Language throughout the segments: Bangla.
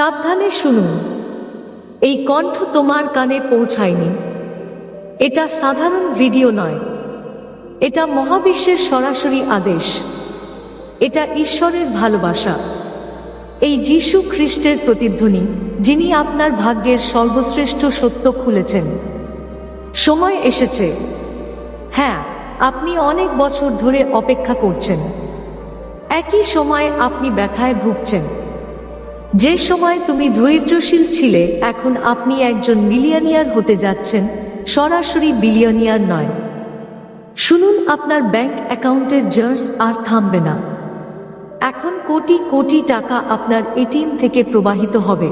সাবধানে শুনুন। এই কণ্ঠ তোমার কানে পৌঁছায়নি। এটা সাধারণ ভিডিও নয়। এটা মহাবিশ্বের সরাসরি আদেশ। এটা ঈশ্বরের ভালোবাসা। এই যীশু খ্রিস্টের প্রতিধ্বনি, যিনি আপনার ভাগ্যের সর্বশ্রেষ্ঠ সত্য খুলেছেন। সময় এসেছে। হ্যাঁ আপনি অনেক বছর ধরে অপেক্ষা করছেন। একই সময়ে আপনি ব্যথায় ভুগছেন। যে সময় তুমি ধৈর্যশীল ছিলে, এখন আপনি একজন মিলিয়নিয়ার হতে যাচ্ছেন, সরাসরি বিলিয়নিয়ার নয়। শুনুন, আপনার ব্যাংক অ্যাকাউন্টের জার্স আর থামবে না। এখন কোটি কোটি টাকা আপনার এটিএম থেকে প্রবাহিত হবে।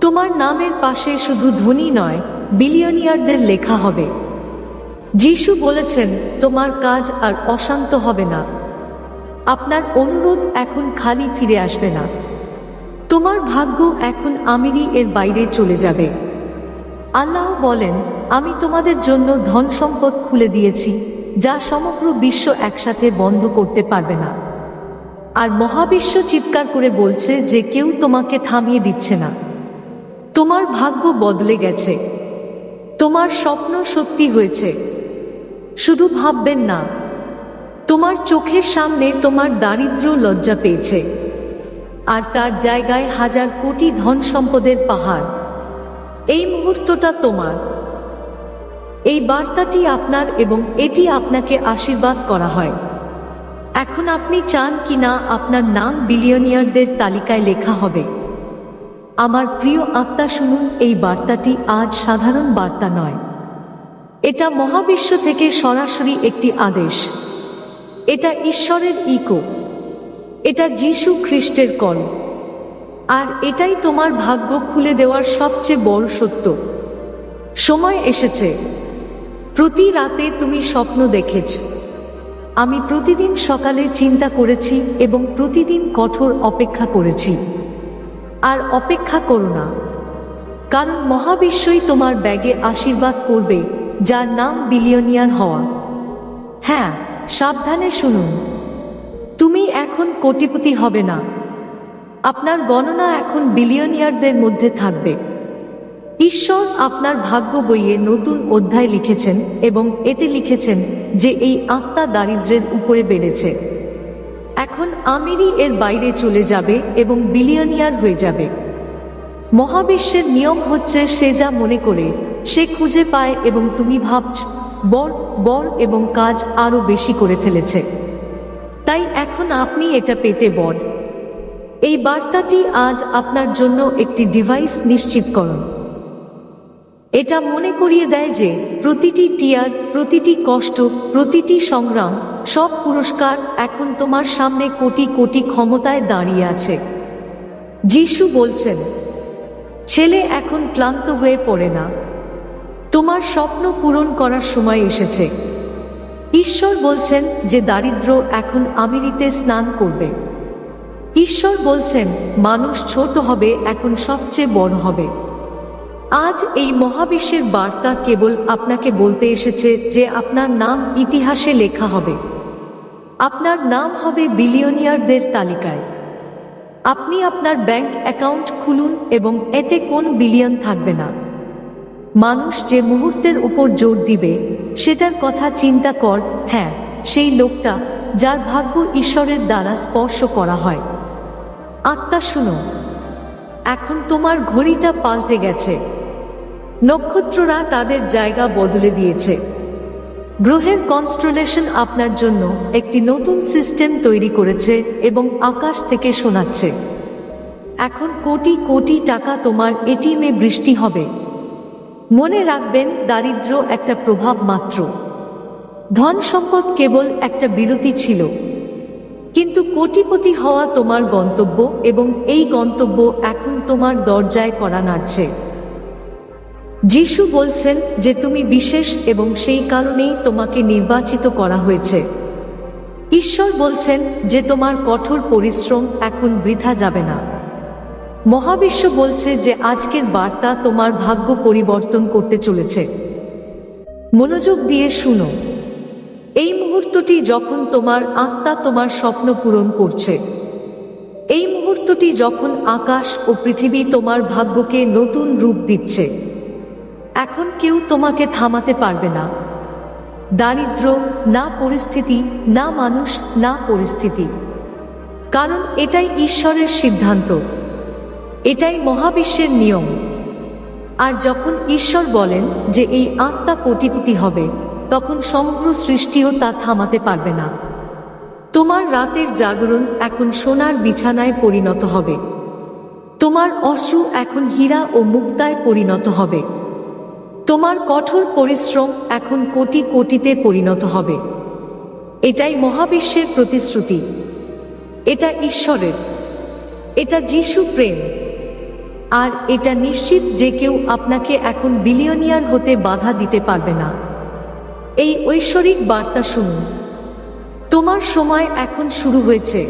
তোমার নামের পাশে শুধু ধনী নয়, বিলিয়নিয়ারদের লেখা হবে। যিশু বলেছেন, তোমার কাজ আর অশান্ত হবে না। আপনার অনুরোধ এখন খালি ফিরে আসবে না। তোমার ভাগ্য এখন আমিরি এর বাইরে চলে যাবে। আল্লাহ বলেন, আমি তোমাদের জন্য ধন সম্পদ খুলে দিয়েছি, যা সমগ্র বিশ্ব একসাথে বন্ধ করতে পারবে না। আর মহাবিশ্ব চিৎকার করে বলছে যে কেউ তোমাকে থামিয়ে দিচ্ছে না। তোমার ভাগ্য বদলে গেছে। তোমার স্বপ্ন সত্যি হয়েছে। শুধু ভাববেন না, তোমার চোখের সামনে তোমার দারিদ্র লজ্জা পেয়েছে। আর তার জায়গায় হাজার কোটি ধন সম্পদের পাহাড়। এই মুহূর্তটা তোমার। এই বার্তাটি আপনার এবং এটি আপনাকে আশীর্বাদ করা হয়। এখন আপনি চান কি না আপনার নাম বিলিয়নিয়ারদের তালিকায় লেখা হবে। আমার প্রিয় আত্মা, শুনুন, এই বার্তাটি আজ সাধারণ বার্তা নয়। এটা মহাবিশ্ব থেকে সরাসরি একটি আদেশ। এটা ঈশ্বরের ইকো। এটা যীশু খ্রিস্টের কল। আর এটাই তোমার ভাগ্য খুলে দেওয়ার সবচেয়ে বড় সত্য। সময় এসেছে। প্রতি রাতে তুমি স্বপ্ন দেখেছ। আমি প্রতিদিন সকালে চিন্তা করেছি এবং প্রতিদিন কঠোর অপেক্ষা করেছি। আর অপেক্ষা করো না। কারণ মহাবিশ্বই তোমার ব্যাগে আশীর্বাদ করবে, যার নাম বিলিয়নিয়ার হওয়া। হ্যাঁ সাবধানে শুনুন। তুমি এখন কোটিপতি হবে না। আপনার গণনা এখন বিলিয়নিয়ারদের মধ্যে থাকবে। ঈশ্বর আপনার ভাগ্য বইয়ে নতুন অধ্যায় লিখেছেন এবং এতে লিখেছেন যে এই আত্মা দারিদ্রের উপরে বেড়েছে। এখন আমিরি এর বাইরে চলে যাবে এবং বিলিয়নিয়ার হয়ে যাবে। মহাবিশ্বের নিয়ম হচ্ছে সে যা মনে করে, সে খুঁজে পায় এবং তুমি ভাবছ, বর বর এবং কাজ আরও বেশি করে ফেলেছে। তাই এখন আপনি এটা পেতে বড এই বার্তাটি আজ আপনার জন্য একটি ডিভাইস নিশ্চিত করুন। এটা মনে করিয়ে দেয় যে প্রতিটি টিয়ার প্রতিটি কষ্ট, প্রতিটি সংগ্রাম, সব পুরস্কার এখন তোমার সামনে কোটি কোটি ক্ষমতায় দাঁড়িয়ে আছে। যিশু বলছেন, ছেলে এখন ক্লান্ত হয়ে পড়ে না। তোমার স্বপ্ন পূরণ করার সময় এসেছে। ঈশ্বর বলছেন যে দারিদ্র এখন আমিরিতে স্নান করবে। ঈশ্বর বলছেন, মানুষ ছোট হবে, এখন সবচেয়ে বড় হবে। আজ এই মহাবিশ্বের বার্তা কেবল আপনাকে বলতে এসেছে যে আপনার নাম ইতিহাসে লেখা হবে। আপনার নাম হবে বিলিয়নিয়ারদের তালিকায়। আপনি আপনার ব্যাংক অ্যাকাউন্ট খুলুন এবং এতে কোন বিলিয়ন থাকবে না। মানুষ যে মুহূর্তের উপর জোর দিবে সেটার কথা চিন্তা কর হ্যাঁ সেই লোকটা যার ভাগ্য ঈশ্বরের দ্বারা স্পর্শ করা হয়। আত্মা শুনো, এখন তোমার ঘড়িটা পাল্টে গেছে। নক্ষত্ররা তাদের জায়গা বদলে দিয়েছে। গ্রহের কনস্ট্রোলেশন আপনার জন্য একটি নতুন সিস্টেম তৈরি করেছে এবং আকাশ থেকে শোনাচ্ছে। এখন কোটি কোটি টাকা তোমার এটিএমে বৃষ্টি হবে। মনে রাখবেন, দারিদ্র একটা প্রভাব মাত্র। ধন সম্পদ কেবল একটা বিরতি ছিল। কিন্তু কোটিপতি হওয়া তোমার গন্তব্য এবং এই গন্তব্য এখন তোমার দরজায় করা নাড়ছে। যিশু বলছেন যে তুমি বিশেষ এবং সেই কারণেই তোমাকে নির্বাচিত করা হয়েছে। ঈশ্বর বলছেন যে তোমার কঠোর পরিশ্রম এখন বৃথা যাবে না। মহাবিশ্ব বলছে যে আজকের বার্তা তোমার ভাগ্য পরিবর্তন করতে চলেছে। মনোযোগ দিয়ে শুনো। এই মুহূর্তটি যখন তোমার আত্মা তোমার স্বপ্ন পূরণ করছে। এই মুহূর্তটি যখন আকাশ ও পৃথিবী তোমার ভাগ্যকে নতুন রূপ দিচ্ছে। এখন কেউ তোমাকে থামাতে পারবে না। দারিদ্র, না পরিস্থিতি, না মানুষ, না পরিস্থিতি। কারণ এটাই ঈশ্বরের সিদ্ধান্ত। এটাই মহাবিশ্বের নিয়ম। আর যখন ঈশ্বর বলেন যে এই আত্মা কোটিপতি হবে, তখন সমগ্র সৃষ্টিও তা থামাতে পারবে না। তোমার রাতের জাগরণ এখন সোনার বিছানায় পরিণত হবে। তোমার অশ্রু এখন হীরা ও মুক্তায় পরিণত হবে। তোমার কঠোর পরিশ্রম এখন কোটি কোটিতে পরিণত হবে। এটাই মহাবিশ্বের প্রতিশ্রুতি। এটা ঈশ্বরের। এটা যিশু প্রেম। আর এটা নিশ্চিত যে কেউ আপনাকে এখন বিলিয়নিয়ার হতে বাধা দিতে পারবে না। এই ঐশ্বরিক বার্তা শুনুন। তোমার সময় এখন শুরু হয়েছে।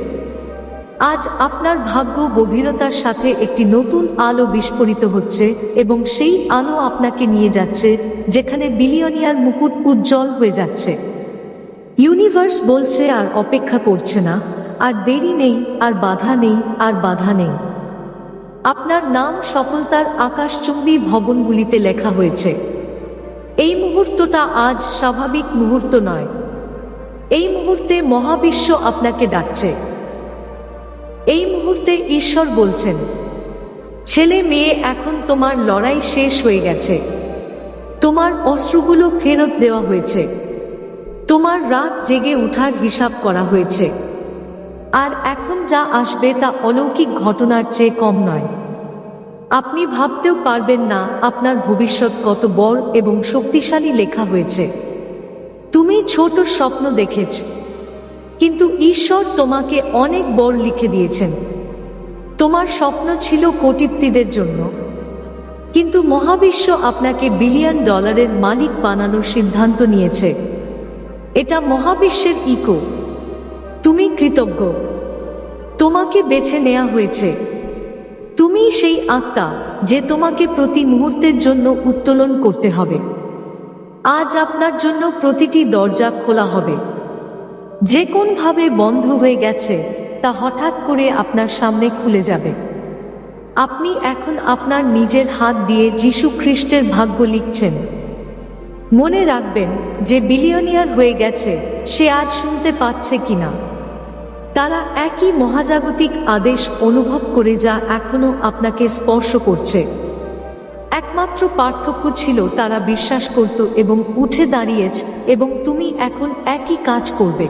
আজ আপনার ভাগ্য গভীরতার সাথে একটি নতুন আলো বিস্ফোরিত হচ্ছে এবং সেই আলো আপনাকে নিয়ে যাচ্ছে, যেখানে বিলিয়নিয়ার মুকুট উজ্জ্বল হয়ে যাচ্ছে। ইউনিভার্স বলছে আর অপেক্ষা করছে না, আর দেরি নেই, আর বাধা নেই, আর বাধা নেই। আপনার নাম সফলতার আকাশচুম্বী ভবনগুলিতে লেখা হয়েছে। এই মুহূর্তটা আজ স্বাভাবিক মুহূর্ত নয়। এই মুহূর্তে মহাবিশ্ব আপনাকে ডাকছে। এই মুহূর্তে ঈশ্বর বলছেন, ছেলে মেয়ে, এখন তোমার লড়াই শেষ হয়ে গেছে। তোমার অস্ত্রগুলো ফেরত দেওয়া হয়েছে। তোমার রাত জেগে ওঠার হিসাব করা হয়েছে। আর এখন যা আসবে তা অলৌকিক ঘটনার চেয়ে কম নয়। আপনি ভাবতেও পারবেন না আপনার ভবিষ্যৎ কত বড় এবং শক্তিশালী লেখা হয়েছে। তুমি ছোট স্বপ্ন দেখেছ, কিন্তু ঈশ্বর তোমাকে অনেক বড় লিখে দিয়েছেন। তোমার স্বপ্ন ছিল কোটিপ্তিদের জন্য, কিন্তু মহাবিশ্ব আপনাকে বিলিয়ন ডলারের মালিক বানানোর সিদ্ধান্ত নিয়েছে। এটা মহাবিশ্বের ইকো তুমি কৃতজ্ঞ। তোমাকে বেছে নেয়া হয়েছে। তুমি সেই আত্মা যে তোমাকে প্রতি মুহূর্তের জন্য উত্তোলন করতে হবে। আজ আপনার জন্য প্রতিটি দরজা খোলা হবে। যে কোনভাবে বন্ধ হয়ে গেছে, তা হঠাৎ করে আপনার সামনে খুলে যাবে। আপনি এখন আপনার নিজের হাত দিয়ে যীশু খ্রিস্টের ভাগ্য লিখছেন। মনে রাখবেন যে বিলিয়নিয়ার হয়ে গেছে, সে আজ শুনতে পাচ্ছে কিনা। তারা একই মহাজাগতিক আদেশ অনুভব করে যা এখনও আপনাকে স্পর্শ করছে। একমাত্র পার্থক্য ছিল তারা বিশ্বাস করত এবং উঠে দাঁড়িয়েছে এবং তুমি এখন একই কাজ করবে।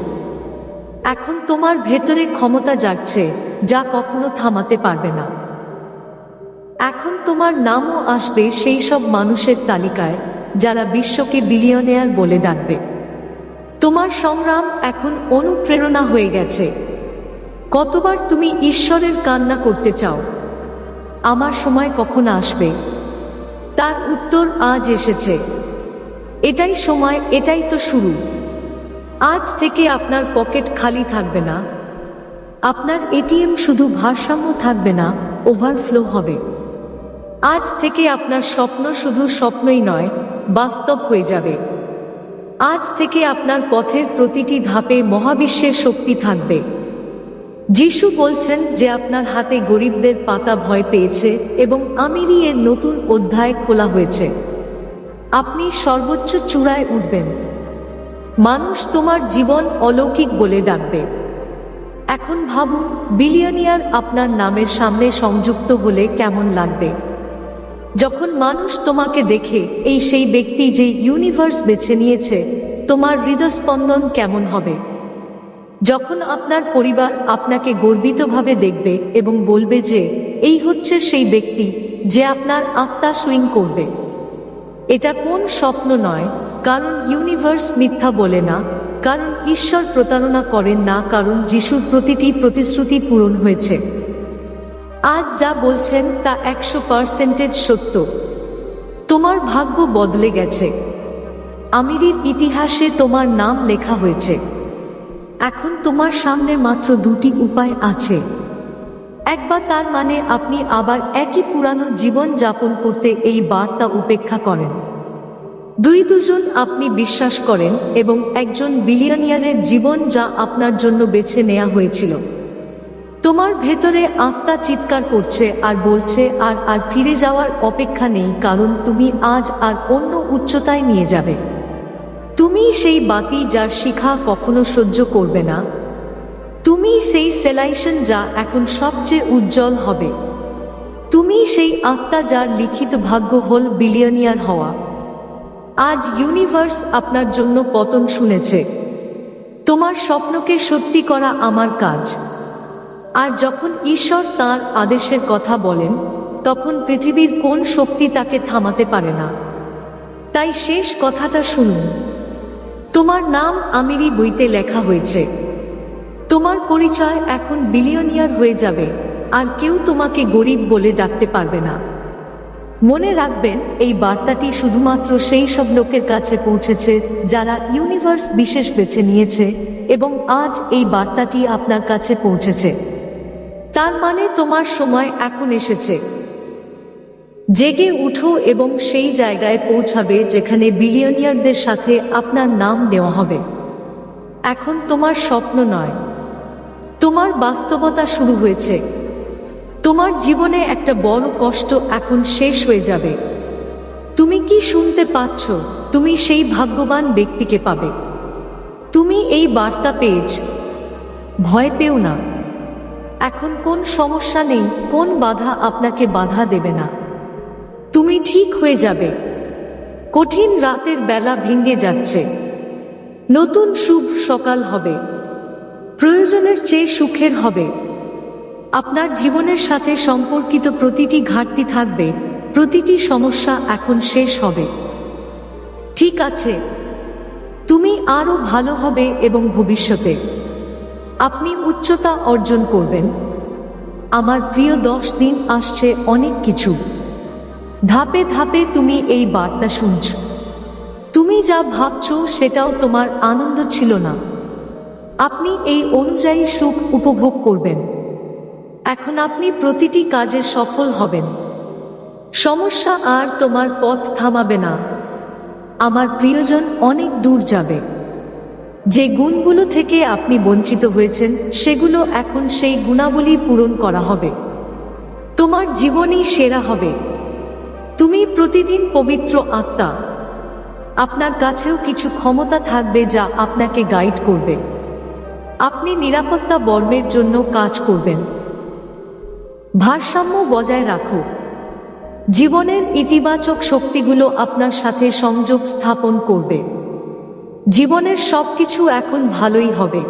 এখন তোমার ভেতরে ক্ষমতা জাগছে, যা কখনো থামাতে পারবে না। এখন তোমার নামও আসবে সেই সব মানুষের তালিকায়, যারা বিশ্বকে বিলিয়নেয়ার বলে ডাকবে। তোমার সংগ্রাম এখন অনুপ্রেরণা হয়ে গেছে। কতবার তুমি ঈশ্বরের কান্না করতে চাও? আমার সময় কখন আসবে? তার উত্তর আজ এসেছে। এটাই সময়, এটাই তো শুরু। আজ থেকে আপনার পকেট খালি থাকবে না। আপনার এটিএম শুধু ভারসাম্য থাকবে না, ওভারফ্লো হবে। আজ থেকে আপনার স্বপ্ন শুধু স্বপ্নই নয়, বাস্তব হয়ে যাবে। আজ থেকে আপনার পথের প্রতিটি ধাপে মহাবিশ্বের শক্তি থাকবে। যিশু বলছেন যে আপনার হাতে গরিবদের পাতা ভয় পেয়েছে এবং আমিরই এর নতুন অধ্যায় খোলা হয়েছে। আপনি সর্বোচ্চ চূড়ায় উঠবেন। মানুষ তোমার জীবন অলৌকিক বলে ডাকবে। এখন ভাবুন, বিলিয়নিয়ার আপনার নামের সামনে সংযুক্ত হলে কেমন লাগবে? যখন মানুষ তোমাকে দেখে, এই সেই ব্যক্তি যে ইউনিভার্স বেছে নিয়েছে, তোমার হৃদস্পন্দন কেমন হবে? যখন আপনার পরিবার আপনাকে গর্বিতভাবে দেখবে এবং বলবে যে, এই হচ্ছে সেই ব্যক্তি যে আপনার আত্মা সুইং করবে। এটা কোন স্বপ্ন নয়, কারণ ইউনিভার্স মিথ্যা বলে না, কারণ ঈশ্বর প্রতারণা করেন না, কারণ যিশুর প্রতিটি প্রতিশ্রুতি পূরণ হয়েছে। আজ যা বলছেন তা একশো পার্সেন্টেজ সত্য। তোমার ভাগ্য বদলে গেছে। আমিরির ইতিহাসে তোমার নাম লেখা হয়েছে। এখন তোমার সামনে মাত্র দুটি উপায় আছে। একবার তার মানে আপনি আবার একই পুরানো জীবন যাপন করতে এই বার্তা উপেক্ষা করেন। দুই দুজন আপনি বিশ্বাস করেন এবং একজন বিলিয়নিয়ারের জীবন যা আপনার জন্য বেছে নেওয়া হয়েছিল। তোমার ভেতরে আত্মা চিৎকার করছে আর বলছে, আর আর ফিরে যাওয়ার অপেক্ষা নেই, কারণ তুমি আজ আর অন্য উচ্চতায় নিয়ে যাবে। তুমি সেই বাতি যার শিখা কখনো সহ্য করবে না। তুমি সেই সেলাইশন যা এখন সবচেয়ে উজ্জ্বল হবে। তুমি সেই আত্মা যার লিখিত ভাগ্য হল বিলিয়নিয়ার হওয়া। আজ ইউনিভার্স আপনার জন্য পতন শুনেছে। তোমার স্বপ্নকে সত্যি করা আমার কাজ। আর যখন ঈশ্বর তার আদেশের কথা বলেন, তখন পৃথিবীর কোন শক্তি তাকে থামাতে পারে না। তাই শেষ কথাটা শুনুন। তোমার নাম আমিরি বইতে লেখা হয়েছে। তোমার পরিচয় এখন বিলিয়নিয়ার হয়ে যাবে, আর কেউ তোমাকে গরিব বলে ডাকতে পারবে না। মনে রাখবেন, এই বার্তাটি শুধুমাত্র সেই সব লোকের কাছে পৌঁছেছে যারা ইউনিভার্স বিশেষ বেছে নিয়েছে এবং আজ এই বার্তাটি আপনার কাছে পৌঁছেছে। তার মানে তোমার সময় এখন এসেছে। জেগে উঠো এবং সেই জায়গায় পৌঁছাবে যেখানে বিলিয়নিয়ারদের সাথে আপনার নাম দেওয়া হবে। এখন তোমার স্বপ্ন নয়। তোমার বাস্তবতা শুরু হয়েছে। তোমার জীবনে একটা বড় কষ্ট এখন শেষ হয়ে যাবে। তুমি কি শুনতে পাচ্ছ? তুমি সেই ভাগ্যবান ব্যক্তিকে পাবে। তুমি এই বার্তা পেয়েছ। ভয় পেও না। এখন কোন সমস্যা নেই, কোন বাধা আপনাকে বাধা দেবে না। তুমি ঠিক হয়ে যাবে। কঠিন রাতের বেলা ভেঙে যাচ্ছে। নতুন শুভ সকাল হবে। প্রয়োজনের চেয়ে সুখের হবে। আপনার জীবনের সাথে সম্পর্কিত প্রতিটি ঘাটতি থাকবে। প্রতিটি সমস্যা এখন শেষ হবে। ঠিক আছে। তুমি আরও ভালো হবে এবং ভবিষ্যতে। আপনি উচ্চতা অর্জন করবেন। আমার প্রিয় দশ দিন আসছে অনেক কিছু। ধাপে ধাপে তুমি এই বার্তা শুনছ। তুমি যা ভাবছ সেটাও তোমার আনন্দ ছিল না। আপনি এই অনুযায়ী সুখ উপভোগ করবেন। এখন আপনি প্রতিটি কাজে সফল হবেন। সমস্যা আর তোমার পথ থামাবে না। আমার প্রিয়জন অনেক দূর যাবে। যে গুণগুলো থেকে আপনি বঞ্চিত হয়েছেন, সেগুলো এখন সেই গুণাবলী পূরণ করা হবে। তোমার জীবনই সেরা হবে। তুমি প্রতিদিন পবিত্র আত্মা। আপনার কাছেও কিছু ক্ষমতা থাকবে যা আপনাকে গাইড করবে। আপনি নিরাপত্তা বর্মের জন্য কাজ করবেন। ভারসাম্য বজায় রাখো জীবনের ইতিবাচক শক্তিগুলো আপনার সাথে সংযোগ স্থাপন করবে। জীবনের সবকিছু এখন ভালোই হবে।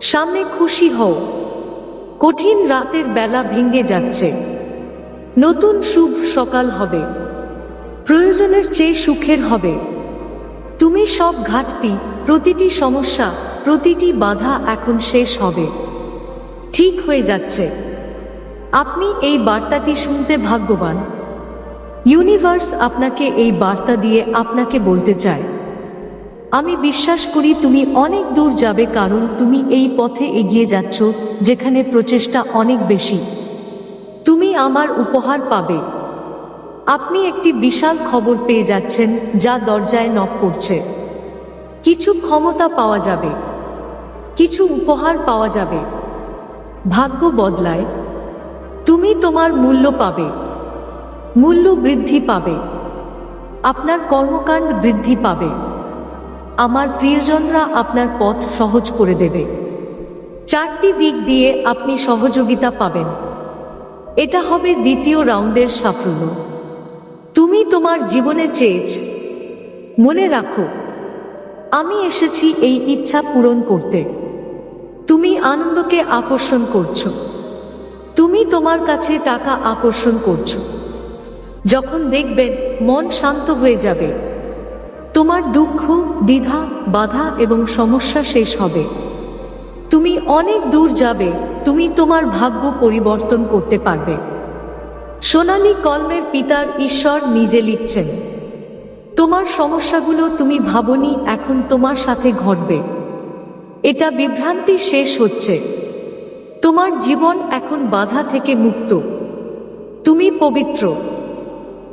সামনে খুশি হও। কঠিন রাতের বেলা ভেঙে যাচ্ছে। নতুন শুভ সকাল হবে। প্রয়োজনের চেয়ে সুখের হবে। তুমি সব ঘাটতি, প্রতিটি সমস্যা, প্রতিটি বাধা এখন শেষ হবে। ঠিক হয়ে যাচ্ছে। আপনি এই বার্তাটি শুনতে ভাগ্যবান। ইউনিভার্স আপনাকে এই বার্তা দিয়ে আপনাকে বলতে চায়। আমি বিশ্বাস করি তুমি অনেক দূর যাবে কারণ তুমি এই পথে এগিয়ে যাচ্ছ, যেখানে প্রচেষ্টা অনেক বেশি। আমার উপহার পাবে। আপনি একটি বিশাল খবর পেয়ে যাচ্ছেন যা দরজায় নক করছে। কিছু ক্ষমতা পাওয়া যাবে। কিছু উপহার পাওয়া যাবে। ভাগ্য বদলায়। তুমি তোমার মূল্য পাবে। মূল্য বৃদ্ধি পাবে। আপনার কর্মকাণ্ড বৃদ্ধি পাবে। আমার প্রিয়জনরা আপনার পথ সহজ করে দেবে। চারটি দিক দিয়ে আপনি সহযোগিতা পাবেন। এটা হবে দ্বিতীয় রাউন্ডের সাফল্য। তুমি তোমার জীবনে চেয়েছ। মনে রাখো, আমি এসেছি এই ইচ্ছা পূরণ করতে। তুমি আনন্দকে আকর্ষণ করছ। তুমি তোমার কাছে টাকা আকর্ষণ করছ। যখন দেখবেন মন শান্ত হয়ে যাবে, তোমার দুঃখ, দ্বিধা, বাধা এবং সমস্যা শেষ হবে। তুমি অনেক দূর যাবে, তুমি তোমার ভাগ্য পরিবর্তন করতে পারবে। সোনালী কলমের পিতার ঈশ্বর নিজে লিখছেন, তোমার সমস্যাগুলো তুমি ভাবনি, এখন তোমার সাথে ঘটবে। এটা বিভ্রান্তি শেষ হচ্ছে। তোমার জীবন এখন বাধা থেকে মুক্ত। তুমি পবিত্র।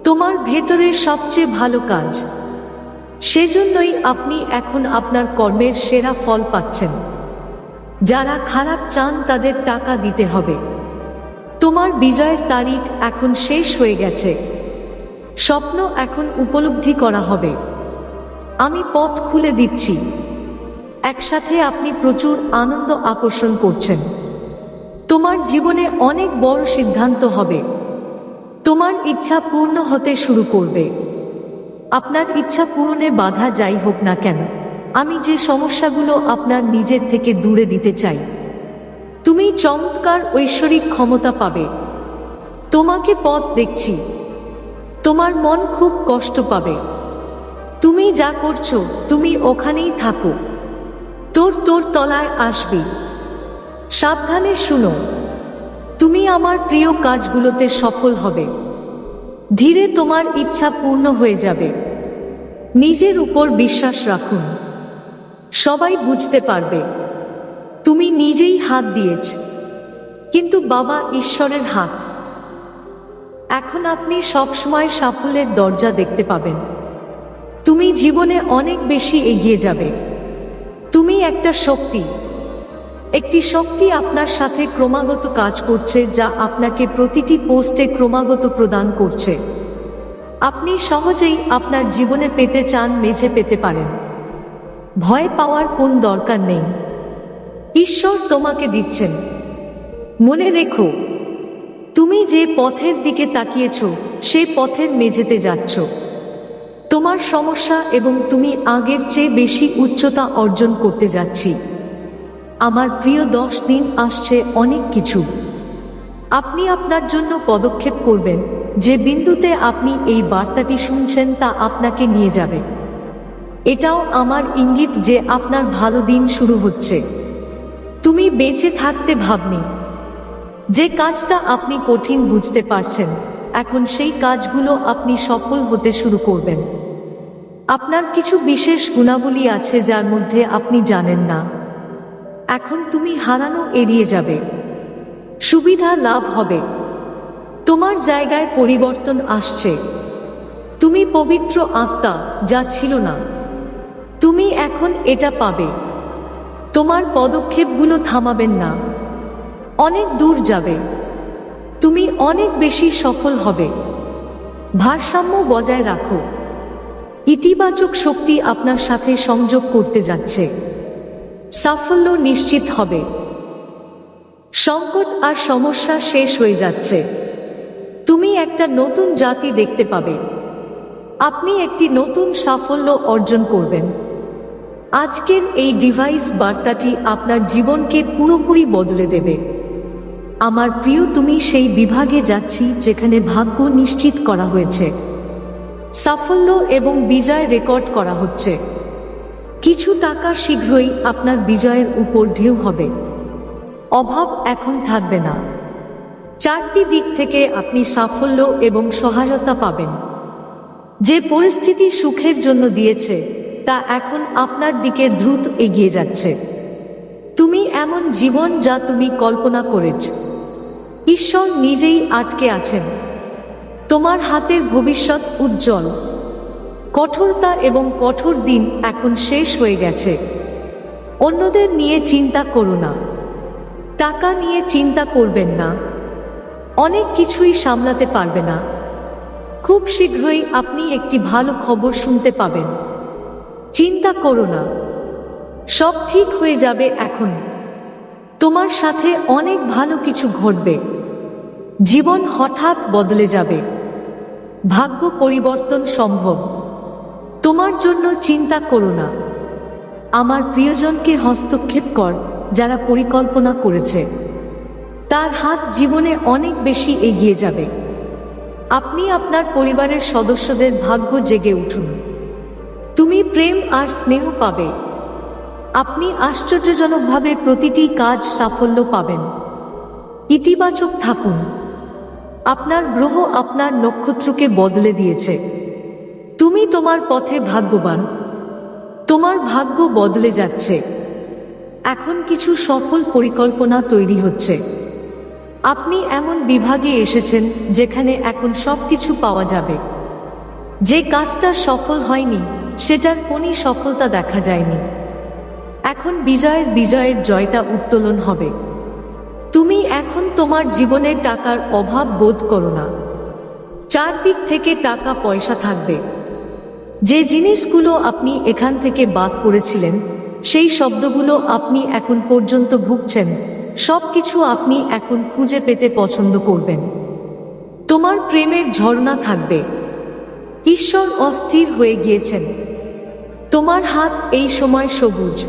তোমার ভেতরের সবচেয়ে ভালো কাজ। সেজন্যই আপনি এখন আপনার কর্মের সেরা ফল পাচ্ছেন। যারা খারাপ চান তাদের টাকা দিতে হবে। তোমার বিজয়ের তারিখ এখন শেষ হয়ে গেছে। স্বপ্ন এখন উপলব্ধি করা হবে। আমি পথ খুলে দিচ্ছি। একসাথে আপনি প্রচুর আনন্দ আকর্ষণ করছেন। তোমার জীবনে অনেক বড় সিদ্ধান্ত হবে। তোমার ইচ্ছা পূর্ণ হতে শুরু করবে। আপনার ইচ্ছা পূরণে বাধা যাই হোক না কেন। আমি যে সমস্যাগুলো আপনার নিজের থেকে দূরে দিতে চাই। তুমি চমৎকার ঐশ্বরিক ক্ষমতা পাবে। তোমাকে পথ দেখছি। তোমার মন খুব কষ্ট পাবে। তুমি যা করছ, তুমি ওখানেই থাকো। তোর তোর তলায় আসবি। সাবধানে শুনো। তুমি আমার প্রিয় কাজগুলোতে সফল হবে। ধীরে তোমার ইচ্ছা পূর্ণ হয়ে যাবে। নিজের উপর বিশ্বাস রাখুন। সবাই বুঝতে পারবে, তুমি নিজেই হাত দিয়েছ, কিন্তু বাবা ঈশ্বরের হাত। এখন আপনি সবসময় সাফল্যের দরজা দেখতে পাবেন। তুমি জীবনে অনেক বেশি এগিয়ে যাবে। তুমি একটা শক্তি, একটি শক্তি আপনার সাথে ক্রমাগত কাজ করছে, যা আপনাকে প্রতিটি পোস্টে ক্রমাগত প্রদান করছে। আপনি সহজেই আপনার জীবনে পেতে চান, মেঝে পেতে পারেন। ভয় পাওয়ার কোন দরকার নেই। ঈশ্বর তোমাকে দিচ্ছেন। মনে রেখো, তুমি যে পথের দিকে তাকিয়েছ, সে পথের মেঝেতে যাচ্ছ। তোমার সমস্যা এবং তুমি আগের চেয়ে বেশি উচ্চতা অর্জন করতে যাচ্ছি। আমার প্রিয় দশ দিন আসছে অনেক কিছু। আপনি আপনার জন্য পদক্ষেপ করবেন। যে বিন্দুতে আপনি এই বার্তাটি শুনছেন তা আপনাকে নিয়ে যাবে। এটাও আমার ইঙ্গিত যে আপনার ভালো দিন শুরু হচ্ছে। তুমি বেঁচে থাকতে ভাবনি। যে কাজটা আপনি কঠিন বুঝতে পারছেন, এখন সেই কাজগুলো আপনি সফল হতে শুরু করবেন। আপনার কিছু বিশেষ গুণাবলী আছে যার মধ্যে আপনি জানেন না। এখন তুমি হারানো এড়িয়ে যাবে। সুবিধা লাভ হবে। তোমার জায়গায় পরিবর্তন আসছে। তুমি পবিত্র আত্মা, যা ছিল না। তুমি এখন এটা পাবে। তোমার পদক্ষেপগুলো থামাবেন না। অনেক দূর যাবে। তুমি অনেক বেশি সফল হবে। ভারসাম্য বজায় রাখো। ইতিবাচক শক্তি আপনার সাথে সংযোগ করতে যাচ্ছে। সাফল্য নিশ্চিত হবে। সংকট আর সমস্যা শেষ হয়ে যাচ্ছে। তুমি একটা নতুন জাতি দেখতে পাবে। আপনি একটি নতুন সাফল্য অর্জন করবেন। আজকের এই ডিভাইস বার্তাটি আপনার জীবনকে পুরোপুরি বদলে দেবে। আমার প্রিয়, তুমি সেই বিভাগে যাচ্ছি যেখানে ভাগ্য নিশ্চিত করা হয়েছে। সাফল্য এবং বিজয় রেকর্ড করা হচ্ছে। কিছু টাকা শীঘ্রই আপনার বিজয়ের উপর ঢেউ হবে। অভাব এখন থাকবে না। চারটি দিক থেকে আপনি সাফল্য এবং সহায়তা পাবেন। যে পরিস্থিতি সুখের জন্য দিয়েছে তা এখন আপনার দিকে দ্রুত এগিয়ে যাচ্ছে। তুমি এমন জীবন যা তুমি কল্পনা করেছ। ঈশ্বর নিজেই আটকে আছেন। তোমার হাতের ভবিষ্যৎ উজ্জ্বল। কঠোরতা এবং কঠোর দিন এখন শেষ হয়ে গেছে। অন্যদের নিয়ে চিন্তা করো না। টাকা নিয়ে চিন্তা করবেন না। অনেক কিছুই সামলাতে পারবে না। খুব শীঘ্রই আপনি একটি ভালো খবর শুনতে পাবেন। চিন্তা করো না। সব ঠিক হয়ে যাবে এখন। তোমার সাথে অনেক ভালো কিছু ঘটবে। জীবন হঠাৎ বদলে যাবে। ভাগ্য পরিবর্তন সম্ভব। তোমার জন্য চিন্তা করো না। আমার প্রিয়জনকে হস্তক্ষেপ কর, যারা পরিকল্পনা করেছে। তার হাত জীবনে অনেক বেশি এগিয়ে যাবে। আপনি আপনার পরিবারের সদস্যদের ভাগ্য জেগে উঠুন। তুমি প্রেম আর স্নেহ পাবে। আপনি আশ্চর্যজনকভাবে প্রতিটি কাজ সাফল্য পাবেন। ইতিবাচক থাকুন। আপনার গ্রহ আপনার নক্ষত্রকে বদলে দিয়েছে। তুমি তোমার পথে ভাগ্যবান। তোমার ভাগ্য বদলে যাচ্ছে। এখন কিছু সফল পরিকল্পনা তৈরি হচ্ছে। আপনি এমন বিভাগে এসেছেন যেখানে এখন সব কিছু পাওয়া যাবে। যে কাজটা সফল হয়নি সেটার কোনই সফলতা দেখা যায়নি। এখন বিজয়ের বিজয়ের জয়টা উত্তোলন হবে। তুমি এখন তোমার জীবনের টাকার অভাব বোধ করো না। চারদিক থেকে টাকা পয়সা থাকবে। যে জিনিসগুলো আপনি এখান থেকে বাদ পড়েছিলেন, সেই শব্দগুলো আপনি এখন পর্যন্ত ভুগছেন সব কিছু আপনি এখন খুঁজে পেতে পছন্দ করবেন। তোমার প্রেমের ঝর্ণা থাকবে। ঈশ্বর অস্থির হয়ে গিয়েছেন। তোমার হাত এই সময় সবুজ।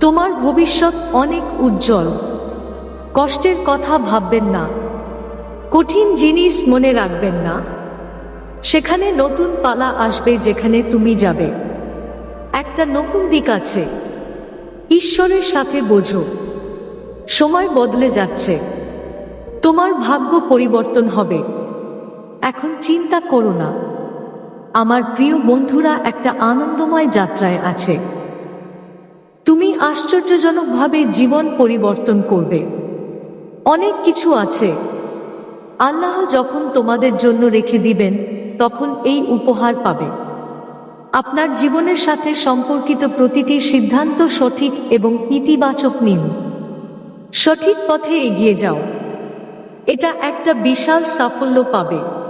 তোমার ভবিষ্যৎ অনেক উজ্জ্বল। কষ্টের কথা ভাববেন না। কঠিন জিনিস মনে রাখবেন না। সেখানে নতুন পালা আসবে যেখানে তুমি যাবে। একটা নতুন দিক আছে। ঈশ্বরের সাথে বোঝো। সময় বদলে যাচ্ছে। তোমার ভাগ্য পরিবর্তন হবে। এখন চিন্তা করো না। আমার প্রিয় বন্ধুরা, একটা আনন্দময় যাত্রায় আছে। তুমি আশ্চর্যজনকভাবে জীবন পরিবর্তন করবে। অনেক কিছু আছে। আল্লাহ যখন তোমাদের জন্য রেখে দিবেন, তখন এই উপহার পাবে। আপনার জীবনের সাথে সম্পর্কিত প্রতিটি সিদ্ধান্ত সঠিক এবং ইতিবাচক নিন। সঠিক পথে এগিয়ে যাও। এটা একটা বিশাল সাফল্য পাবে।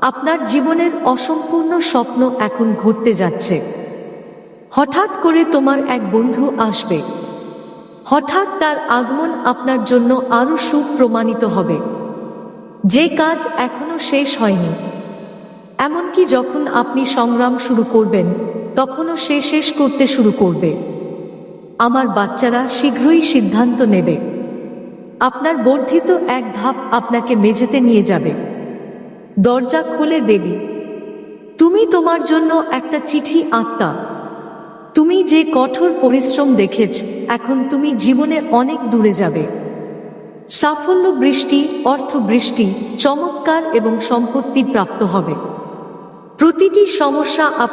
আপনার জীবনের অসম্পূর্ণ স্বপ্ন এখন ঘটতে যাচ্ছে। হঠাৎ করে তোমার এক বন্ধু আসবে। হঠাৎ তার আগমন আপনার জন্য আরও সুপ্রমাণিত হবে। যে কাজ এখনও শেষ হয়নি। এমনকি যখন আপনি সংগ্রাম শুরু করবেন, তখনও সে শেষ করতে শুরু করবে। আমার বাচ্চারা শীঘ্রই সিদ্ধান্ত নেবে। আপনার বর্ধিত এক ধাপ আপনাকে মেঝেতে নিয়ে যাবে। দরজা খুলে দেবী, তুমি তোমার জন্য একটা চিঠি আত্মা তুমি যে কঠোর পরিশ্রম দেখেছ, এখন তুমি জীবনে অনেক দূরে যাবে। সাফল্য বৃষ্টি, অর্থ বৃষ্টি, চমৎকার এবং সম্পত্তি প্রাপ্ত হবে। প্রতিটি সমস্যা